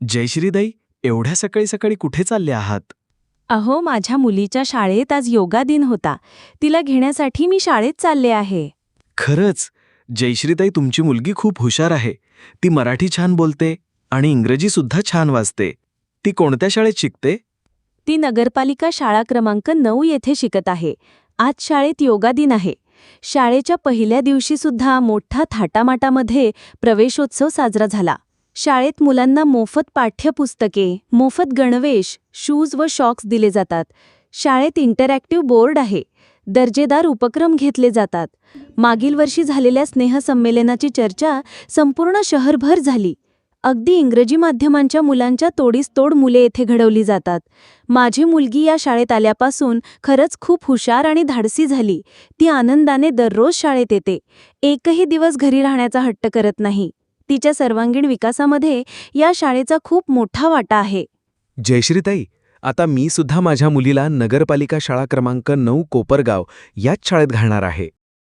जयश्रीदाई एवढ्या सकाळी सकाळी कुठे चालले आहात? अहो माझ्या मुलीच्या शाळेत आज योगा दिन होता. तिला घेण्यासाठी मी शाळेत चालले आहे. खरंच? जयश्रीताई तुमची मुलगी खूप हुशार आहे. ती मराठी छान बोलते आणि इंग्रजी सुद्धा छान वाचते. ती कोणत्या शाळेत शिकते? ती नगरपालिका शाळा क्रमांक नऊ येथे शिकत आहे. आज शाळेत योगा दिन आहे. शाळेच्या पहिल्या दिवशी सुद्धा मोठा थाटामाटामध्ये प्रवेशोत्सव साजरा झाला. शाळेत मुलांना मोफत पाठ्यपुस्तके मोफत गणवेश शूज व शॉक्स दिले जातात. शाळेत इंटरॅक्टिव्ह बोर्ड आहे. दर्जेदार उपक्रम घेतले जातात. मागील वर्षी झालेल्या स्नेहसंमेलनाची चर्चा संपूर्ण शहरभर झाली. अगदी इंग्रजी माध्यमांच्या मुलांच्या तोडीस तोड मुले येथे घडवली जातात. माझी मुलगी या शाळेत आल्यापासून खरंच खूप हुशार आणि धाडसी झाली. ती आनंदाने दररोज शाळेत येते. एकही दिवस घरी राहण्याचा हट्ट करत नाही. तिच्या सर्वांगीण विकासामध्ये या शाळेचा खूप मोठा वाटा आहे. जयश्रीताई आता मी सुद्धा माझ्या मुलीला नगरपालिका शाळा क्रमांक नऊ कोपरगाव याच शाळेत घालणार आहे.